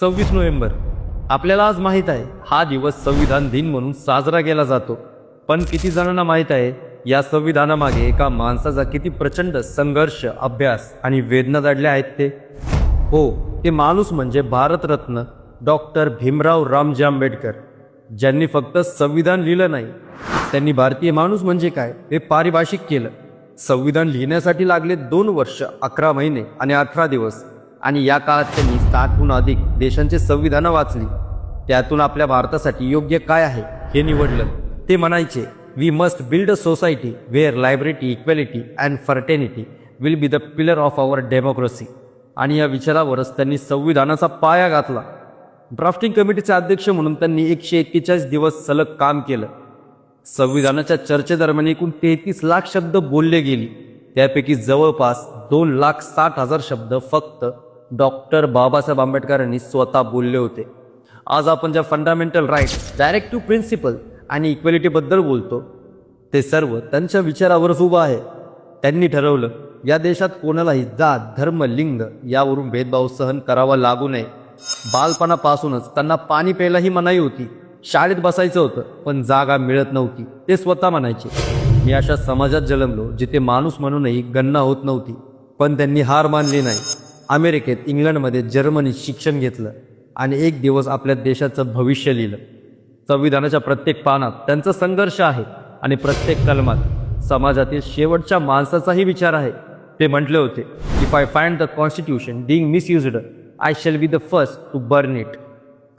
सव्वीस नोव्हेंबर. आपल्याला आज माहीत आहे हा दिवस संविधान दिन म्हणून साजरा केला जातो. पण किती जणांना माहीत आहे या संविधानामागे एका माणसाचा किती प्रचंड संघर्ष अभ्यास आणि वेदना दडल्या आहेत ते? हो ते माणूस म्हणजे भारतरत्न डॉक्टर भीमराव रामजी आंबेडकर. ज्यांनी फक्त संविधान लिहिलं नाही त्यांनी भारतीय माणूस म्हणजे काय हे पारिभाषिक केलं. संविधान लिहिण्यासाठी लागले दोन वर्ष अकरा महिने आणि अठरा दिवस. आणि या काळात त्यांनी साठहून अधिक देशांचे संविधानं वाचली. त्यातून आपल्या भारतासाठी योग्य काय आहे हे निवडलं. ते म्हणायचे we must build a society where liberty equality and fraternity will be the pillar of our democracy आणि या विचारावरच त्यांनी संविधानाचा पाया घातला. ड्राफ्टिंग कमिटीचे अध्यक्ष म्हणून त्यांनी एकशे एक्केचाळीस दिवस सलग काम केलं. संविधानाच्या चर्चेदरम्यान एकूण तेहतीस लाख शब्द बोलले गेली. त्यापैकी जवळपास दोन लाख साठ हजार शब्द फक्त डॉक्टर बाबासाहेब आंबेडकरांनी स्वतः बोलले होते. आज आपण ज्या fundamental rights directive principle आणि इक्वॅलिटीबद्दल बोलतो ते सर्व त्यांच्या विचारावरच उभं आहे. त्यांनी ठरवलं या देशात कोणालाही जात धर्म लिंग यावरून भेदभाव सहन करावा लागू नये. बालपणापासूनच त्यांना पाणी प्यायलाही मनाई होती. शाळेत बसायचं होतं पण जागा मिळत नव्हती. ते स्वतः म्हणायचे मी अशा समाजात जन्मलो जिथे माणूस म्हणूनही गणना होत नव्हती पण त्यांनी हार मानली नाही. अमेरिकेत इंग्लंडमध्ये जर्मनीत शिक्षण घेतलं आणि एक दिवस आपल्या देशाचं भविष्य लिहिलं. संविधानाच्या प्रत्येक पानात त्यांचा संघर्ष आहे आणि प्रत्येक कलमात समाजातील शेवटच्या माणसाचाही विचार आहे. ते म्हटले होते if I find the constitution being misused I shall be the first to burn it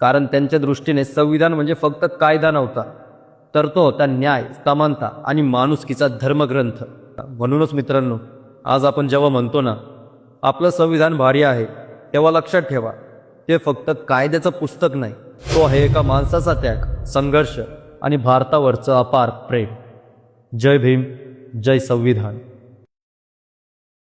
कारण त्यांच्या दृष्टीने संविधान म्हणजे फक्त कायदा नव्हता तर तो होता न्याय समानता आणि माणुसकीचा धर्मग्रंथ. म्हणूनच मित्रांनो आज आपण जेव्हा म्हणतो ना आपलं संविधान भारी आहे तेव्हा लक्षात ठेवा ते फक्त कायद्याचं पुस्तक नाही. तो आहे एका माणसाचा त्याग संघर्ष आणि भारतावरचं अपार प्रेम. जय भीम जय संविधान.